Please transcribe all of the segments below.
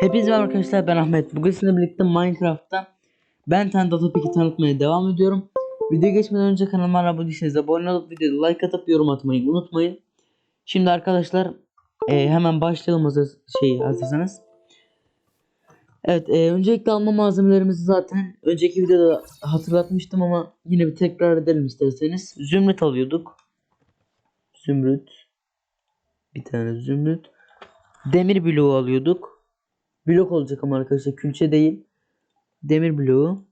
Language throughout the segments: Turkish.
Hepinize merhaba arkadaşlar ben Ahmet. Bugün sizinle birlikte Minecraft'ta Ben Ten Data Pack'i tanıtmaya devam ediyorum. Video geçmeden önce kanalıma abone değilseniz abone olup videoda like atıp yorum atmayı unutmayın. Şimdi arkadaşlar e, hemen başlayalım hazır, şey, hazırsanız. Evet e, öncelikle alma malzemelerimizi zaten önceki videoda hatırlatmıştım ama yine bir tekrar edelim isterseniz. Zümrüt alıyorduk. Zümrüt. Bir tane zümrüt. Demir bloğu alıyorduk. Blok olacak ama arkadaşlar külçe değil. Demir bloğu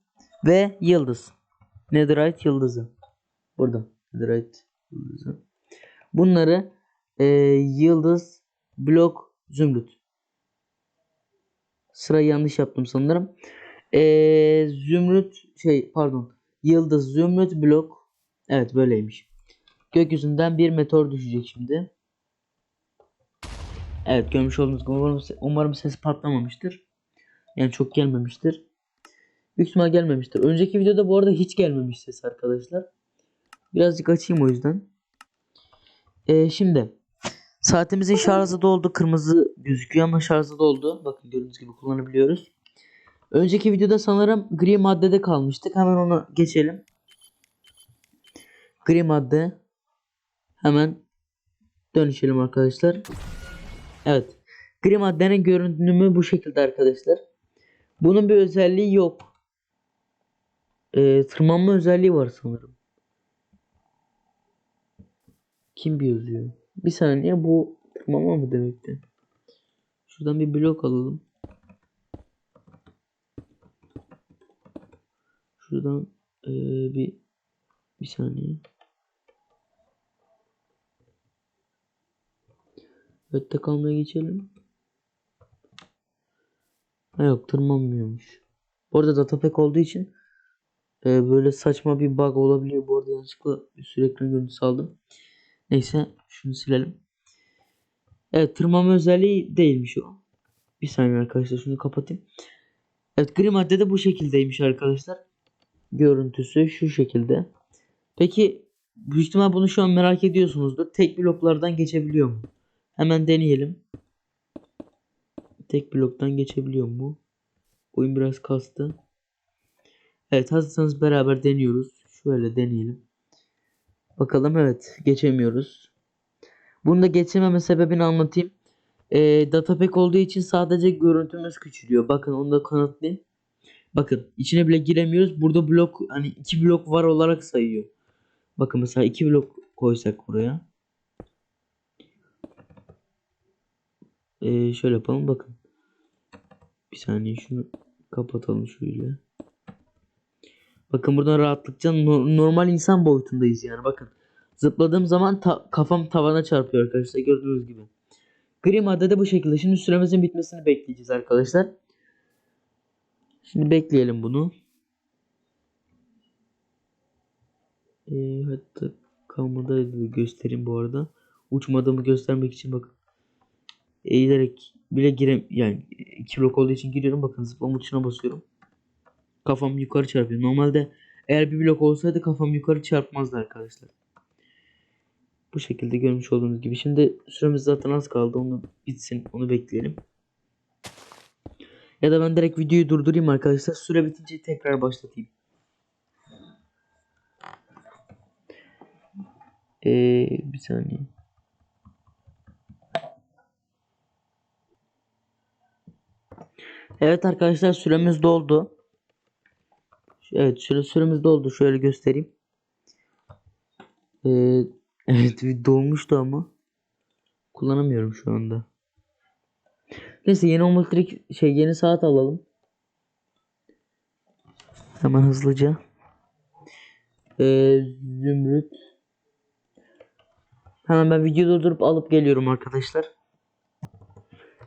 ve yıldız. Netherite yıldızı. Burada. Netherite yıldızı. Bunları e, yıldız, blok, zümrüt. Sırayı yanlış yaptım sanırım. E, zümrüt şey pardon. Yıldız, zümrüt, blok. Evet böyleymiş. Gökyüzünden bir meteor düşecek şimdi. Evet görmüş olduğunuz gibi umarım, umarım ses patlamamıştır. Yani çok gelmemiştir. Büyük ihtimal gelmemiştir. Önceki videoda bu arada hiç gelmemiş ses arkadaşlar. Birazcık açayım o yüzden. Ee, şimdi saatimizin şarjı doldu. Kırmızı gözüküyor ama şarjı doldu. Bakın gördüğünüz gibi kullanabiliyoruz. Önceki videoda sanırım gri maddede kalmıştık. Hemen ona geçelim. Gri madde. Hemen dönüşelim arkadaşlar. Evet. Gri maddenin görünümü bu şekilde arkadaşlar. Bunun bir özelliği yok. Ee, tırmanma özelliği var sanırım. Kim bir yazıyor? Bir saniye bu tırmanma mı demekti? Şuradan bir blok alalım. Şuradan ee, bir bir saniye. Ötte kalmaya geçelim. Ha yok tırmanmıyormuş. Bu arada datapack olduğu için e, böyle saçma bir bug olabiliyor. Bu arada yanlışlıkla sürekli görüntüsü aldım. Neyse şunu silelim. Evet tırmanma özelliği değilmiş o. Bir saniye arkadaşlar şunu kapatayım. Evet gri madde de bu şekildeymiş arkadaşlar. Görüntüsü şu şekilde. Peki büyük ihtimal bunu şu an merak ediyorsunuzdur. Tek bloklardan geçebiliyor mu? Hemen deneyelim. Tek bloktan geçebiliyor mu? Oyun biraz kastı. Evet hazırsanız beraber deniyoruz. Şöyle deneyelim. Bakalım evet geçemiyoruz. Bunu da geçememe sebebini anlatayım. Ee, datapack olduğu için sadece görüntümüz küçülüyor. Bakın onu da kanıtlayayım. Bakın içine bile giremiyoruz. Burada blok hani iki blok var olarak sayıyor. Bakın mesela iki blok koysak buraya. Ee, şöyle yapalım bakın. Bir saniye şunu kapatalım şöyle. Bakın buradan rahatlıkça no- normal insan boyutundayız yani bakın. Zıpladığım zaman ta- kafam tavana çarpıyor arkadaşlar gördüğünüz gibi. Gri madde de bu şekilde. Şimdi süremizin bitmesini bekleyeceğiz arkadaşlar. Şimdi bekleyelim bunu. Ee, hatta kalmadaydı göstereyim bu arada. Uçmadığımı göstermek için bakın eğilerek bile girem yani iki blok olduğu için giriyorum bakın zıplama tuşuna basıyorum. Kafam yukarı çarpıyor. Normalde eğer bir blok olsaydı kafam yukarı çarpmazdı arkadaşlar. Bu şekilde görmüş olduğunuz gibi. Şimdi süremiz zaten az kaldı. Onu bitsin. Onu bekleyelim. Ya da ben direkt videoyu durdurayım arkadaşlar. Süre bitince tekrar başlatayım. Ee, bir saniye. Evet arkadaşlar süremiz doldu. Evet süre süremiz doldu. Şöyle göstereyim. Ee, evet dolmuştu ama kullanamıyorum şu anda. Neyse yeni omletrik şey yeni saat alalım. Hemen hızlıca. Ee, zümrüt. Hemen ben videoyu durdurup alıp geliyorum arkadaşlar.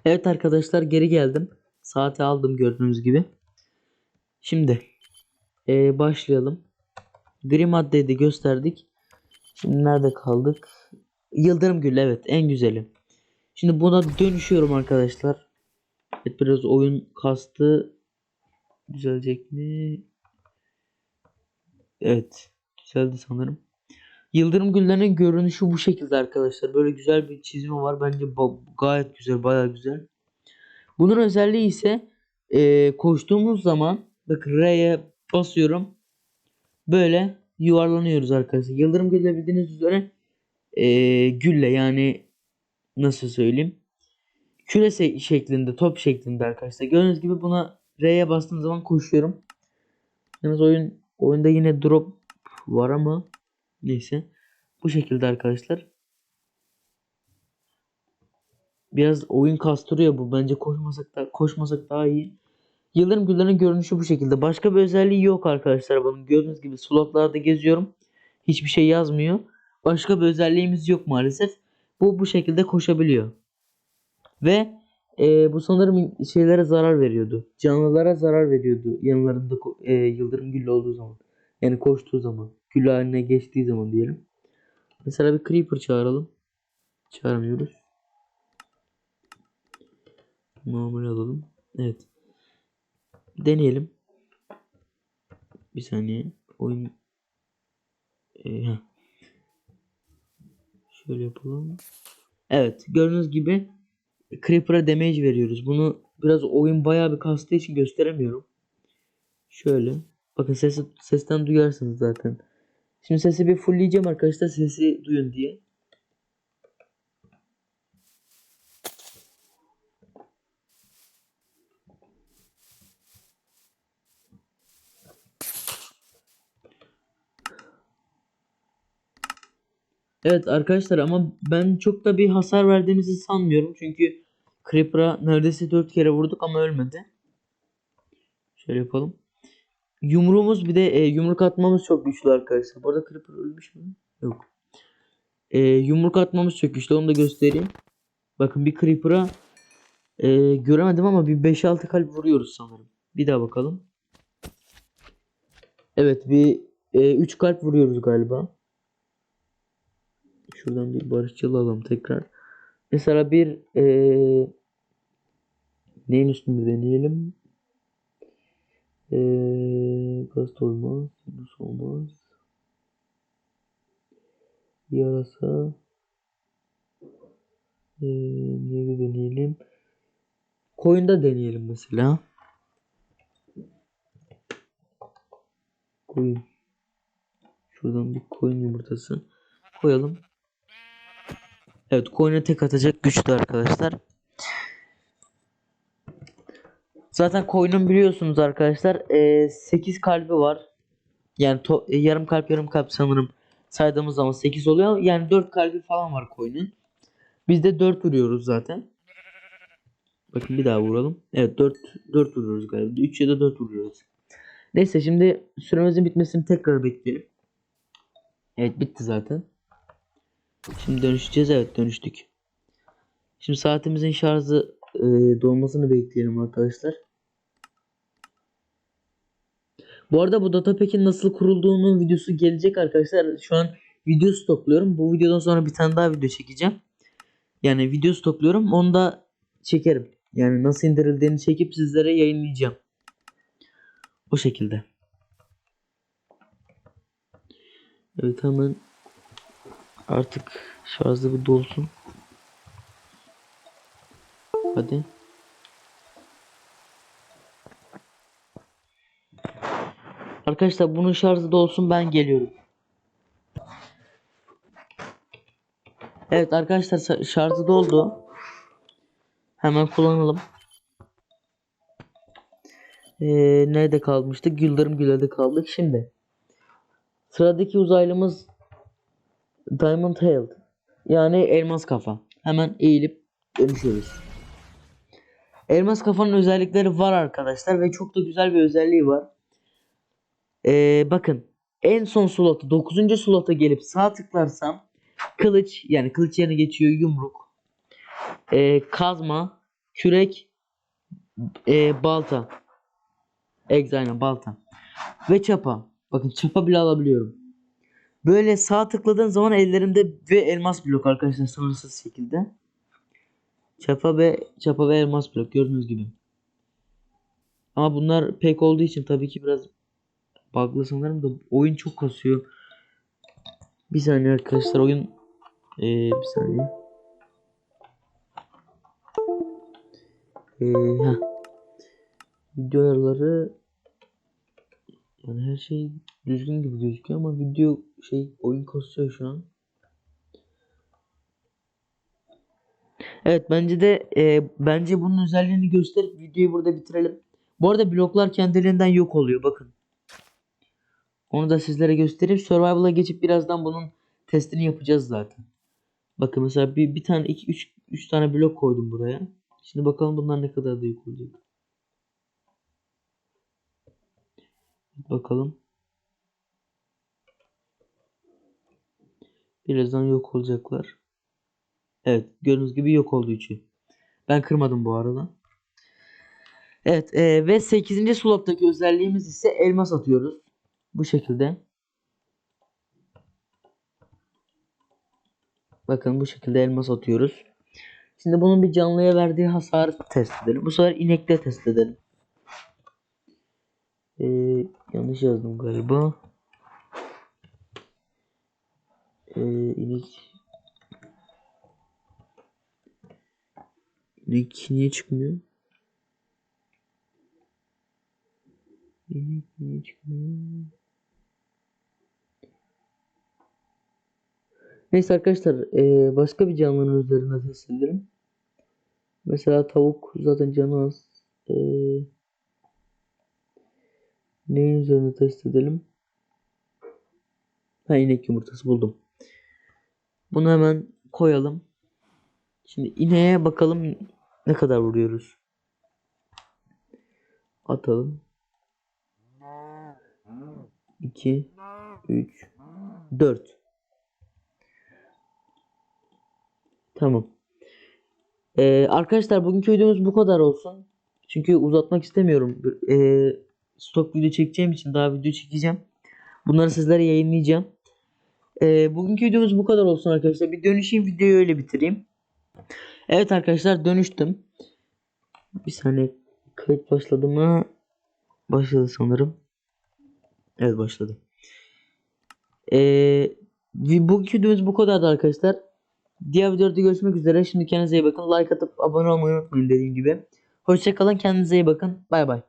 Evet arkadaşlar geri geldim. Saati aldım gördüğünüz gibi. Şimdi ee, başlayalım. Gri maddeyi de gösterdik. Şimdi nerede kaldık? Yıldırım gülü evet en güzeli. Şimdi buna dönüşüyorum arkadaşlar. Evet biraz oyun kastı. Düzelecek mi? Evet. Düzeldi sanırım. Yıldırım güllerinin görünüşü bu şekilde arkadaşlar. Böyle güzel bir çizimi var. Bence gayet güzel. Baya güzel. Bunun özelliği ise e, koştuğumuz zaman bakın R'ye basıyorum. Böyle yuvarlanıyoruz arkadaşlar. Yıldırım gülle bildiğiniz üzere e, gülle yani nasıl söyleyeyim küre şeklinde top şeklinde arkadaşlar. Gördüğünüz gibi buna R'ye bastığım zaman koşuyorum. Yalnız oyun oyunda yine drop var ama neyse. Bu şekilde arkadaşlar. Biraz oyun kastırıyor bu. Bence koşmasak da koşmasak daha iyi. Yıldırım güllerin görünüşü bu şekilde. Başka bir özelliği yok arkadaşlar bunun. Gördüğünüz gibi slotlarda geziyorum. Hiçbir şey yazmıyor. Başka bir özelliğimiz yok maalesef. Bu bu şekilde koşabiliyor. Ve e, bu sanırım şeylere zarar veriyordu. Canlılara zarar veriyordu yanlarında e, yıldırım gülle olduğu zaman. Yani koştuğu zaman. Gül haline geçtiği zaman diyelim. Mesela bir creeper çağıralım. Çağıramıyoruz. Normal alalım. Evet. Deneyelim. Bir saniye. Oyun Ee. Şöyle yapalım. Evet. Gördüğünüz gibi Creeper'a damage veriyoruz. Bunu biraz oyun bayağı bir kastığı için gösteremiyorum. Şöyle. Bakın sesi, sesten duyarsınız zaten. Şimdi sesi bir fullleyeceğim arkadaşlar. Sesi duyun diye. Evet arkadaşlar ama ben çok da bir hasar verdiğimizi sanmıyorum. Çünkü Creeper'a neredeyse 4 kere vurduk ama ölmedi. Şöyle yapalım. Yumruğumuz bir de e, yumruk atmamız çok güçlü arkadaşlar. Bu arada Creeper ölmüş mü? Yok. E, yumruk atmamız çok güçlü. Onu da göstereyim. Bakın bir Creeper'a e, göremedim ama bir 5-6 kalp vuruyoruz sanırım. Bir daha bakalım. Evet bir 3 kalp vuruyoruz galiba. Şuradan bir barışçıl alalım tekrar. Mesela bir eee neyin üstünde deneyelim? Eee gaz olmaz. Yunus olmaz. Yarasa. Eee neyde deneyelim? Koyunda deneyelim mesela. Koyun. Şuradan bir koyun yumurtası koyalım. Evet koyuna tek atacak güçlü arkadaşlar. Zaten koyunun biliyorsunuz arkadaşlar e, 8 kalbi var. Yani to- e, yarım kalp yarım kalp sanırım saydığımız zaman 8 oluyor. Yani 4 kalbi falan var koyunun. Biz de 4 vuruyoruz zaten. Bakın bir daha vuralım. Evet 4 4 vuruyoruz galiba. 3 ya da 4 vuruyoruz. Neyse şimdi süremizin bitmesini tekrar bekleyelim. Evet bitti zaten. Şimdi dönüşeceğiz. Evet dönüştük. Şimdi saatimizin şarjı e, dolmasını bekleyelim arkadaşlar. Bu arada bu datapack'in nasıl kurulduğunun videosu gelecek arkadaşlar. Şu an video stokluyorum. Bu videodan sonra bir tane daha video çekeceğim. Yani video stokluyorum. Onu da çekerim. Yani nasıl indirildiğini çekip sizlere yayınlayacağım. O şekilde. Evet hemen artık şarjı bir dolsun. Hadi. Arkadaşlar bunun şarjı dolsun ben geliyorum. Evet arkadaşlar şarjı doldu. Hemen kullanalım. Ee, nerede kalmıştık? Yıldırım Güle'de kaldık. Şimdi sıradaki uzaylımız Diamond Tailed. Yani elmas kafa. Hemen eğilip dönüşüyoruz. Elmas kafanın özellikleri var arkadaşlar ve çok da güzel bir özelliği var. Ee, bakın en son slota 9. slota gelip sağ tıklarsam kılıç yani kılıç yerine geçiyor yumruk ee, kazma kürek ee, balta Eggs aynen balta ve çapa bakın çapa bile alabiliyorum böyle sağ tıkladığım zaman ellerimde ve elmas blok arkadaşlar sınırsız şekilde çapa ve çapa ve elmas blok gördüğünüz gibi ama bunlar pek olduğu için tabii ki biraz bug'lı sanırım da oyun çok kasıyor. Bir saniye arkadaşlar oyun ee, bir saniye. Ee, heh. Video ayarları yani her şey düzgün gibi gözüküyor ama video şey oyun kasıyor şu an. Evet bence de e, bence bunun özelliğini gösterip videoyu burada bitirelim. Bu arada bloklar kendiliğinden yok oluyor bakın. Onu da sizlere göstereyim. Survival'a geçip birazdan bunun testini yapacağız zaten. Bakın mesela bir, bir tane iki üç, üç tane blok koydum buraya. Şimdi bakalım bunlar ne kadar da yok olacak. Bakalım. Birazdan yok olacaklar. Evet gördüğünüz gibi yok oldu üçü. Ben kırmadım bu arada. Evet e, ve 8. sloptaki özelliğimiz ise elmas atıyoruz. Bu şekilde. Bakın bu şekilde elmas atıyoruz. Şimdi bunun bir canlıya verdiği hasarı test edelim. Bu sefer inekle test edelim. Ee, yanlış yazdım galiba. Ee, inek İnek niye çıkmıyor? İnek niye çıkmıyor? Neyse arkadaşlar eee, başka bir canlının üzerine test edelim. Mesela tavuk zaten canı az. Eee, neyin üzerine test edelim? Ha inek yumurtası buldum. Bunu hemen koyalım. Şimdi ineğe bakalım ne kadar vuruyoruz. Atalım. 2 3 4 Tamam. Ee, arkadaşlar bugünkü videomuz bu kadar olsun. Çünkü uzatmak istemiyorum. Ee, stok video çekeceğim için daha video çekeceğim. Bunları sizlere yayınlayacağım. Ee, bugünkü videomuz bu kadar olsun arkadaşlar. Bir dönüşeyim videoyu öyle bitireyim. Evet arkadaşlar dönüştüm. Bir saniye kayıt başladı mı? Başladı sanırım. Evet başladı. Ee, bugünkü videomuz bu kadardı arkadaşlar. Diğer videoda görüşmek üzere. Şimdi kendinize iyi bakın. Like atıp abone olmayı unutmayın dediğim gibi. Hoşçakalın. Kendinize iyi bakın. Bay bay.